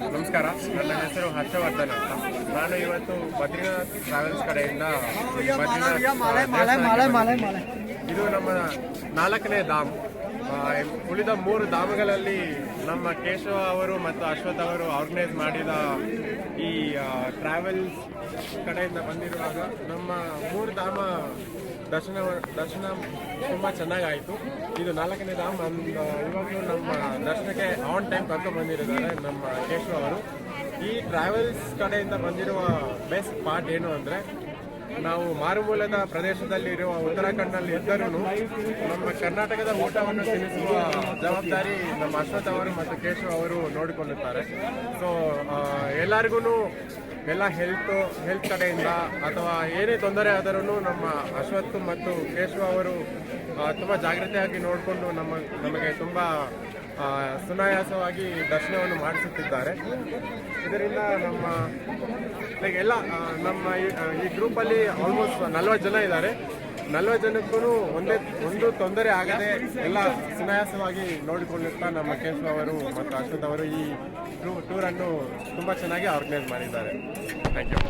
ನಮಸ್ಕಾರ. ನನ್ನ ಹೆಸರು ಹರ್ಷವರ್ಧನ್ ಅಂತ. ನಾನು ಇವತ್ತು ಬದ್ರಿನಾಥ್ ಟ್ರಾವೆಲ್ಸ್ ಕಡೆಯಿಂದ ಇದು ನಮ್ಮ ನಾಲ್ಕನೇ ಧಾಮ್. ಉಳಿದ ಮೂರು ಧಾಮಗಳಲ್ಲಿ ನಮ್ಮ ಕೇಶವ ಅವರು ಮತ್ತು ಅಶ್ವಥ್ ಅವರು ಆರ್ಗನೈಸ್ ಮಾಡಿದ ಈ ಟ್ರಾವೆಲ್ಸ್ ಕಡೆಯಿಂದ ಬಂದಿರುವಾಗ ನಮ್ಮ ಮೂರು ಧಾಮ ದರ್ಶನ ದರ್ಶನ ತುಂಬ ಚೆನ್ನಾಗಾಯಿತು. ಇದು ನಾಲ್ಕನೇ ಧಾಮ ನಮ್ಮ ಇವಾಗಲೂ ನಮ್ಮ ದರ್ಶನಕ್ಕೆ ಆನ್ ಟೈಮ್ ಕರ್ಕೊಂಡು ಬಂದಿರಿದ್ದಾರೆ ನಮ್ಮ ಕೇಶವ ಅವರು. ಈ ಟ್ರಾವೆಲ್ಸ್ ಕಡೆಯಿಂದ ಬಂದಿರುವ ಬೆಸ್ಟ್ ಪಾರ್ಟ್ ಏನು ಅಂದರೆ, ನಾವು ಮಾರುಮೂಲದ ಪ್ರದೇಶದಲ್ಲಿರುವ ಉತ್ತರಾಖಂಡ್ನಲ್ಲಿ ಇದ್ದರೂ ನಮ್ಮ ಕರ್ನಾಟಕದ ಊಟವನ್ನು ತಿನ್ನಿಸುವ ಜವಾಬ್ದಾರಿ ನಮ್ಮ ಅಶ್ವಥ್ ಅವರು ಮತ್ತು ಕೇಶವ್ ಅವರು ನೋಡಿಕೊಳ್ಳುತ್ತಾರೆ. ಸೊ ಎಲ್ಲರಿಗೂ ಎಲ್ಲ ಹೆಲ್ತ್ ಹೆಲ್ತ್ ಕಡೆಯಿಂದ ಅಥವಾ ಏನೇ ತೊಂದರೆ ಆದರೂ ನಮ್ಮ ಅಶ್ವತ್ ಮತ್ತು ಕೇಶವ ಅವರು ತುಂಬ ಜಾಗ್ರತೆಯಾಗಿ ನೋಡಿಕೊಂಡು ನಮ್ಮ, ನಮಗೆ ತುಂಬ ಸುನಾಯಾಸವಾಗಿ ದರ್ಶನವನ್ನು ಮಾಡಿಸುತ್ತಿದ್ದಾರೆ. ಇದರಿಂದ ನಮ್ಮ ಲೈಕ್ ಎಲ್ಲ ನಮ್ಮ ಈ ಗ್ರೂಪಲ್ಲಿ ಆಲ್ಮೋಸ್ಟ್ ನಲ್ವತ್ತು ಜನ ಇದ್ದಾರೆ. ನಲ್ವತ್ತು ಜನಕ್ಕೂ ಒಂದೇ, ಒಂದು ತೊಂದರೆ ಆಗದೆ ಎಲ್ಲ ಸುನಾಯಾಸವಾಗಿ ನೋಡಿಕೊಂಡಿರ್ತಾ ನಮ್ಮ ಕೇಶವ ಅವರು ಮತ್ತು ಅಶ್ವಥ್ ಅವರು ಈ ಟೂರನ್ನು ತುಂಬ ಚೆನ್ನಾಗಿ ಆರ್ಗನೈಸ್ ಮಾಡಿದ್ದಾರೆ. Thank you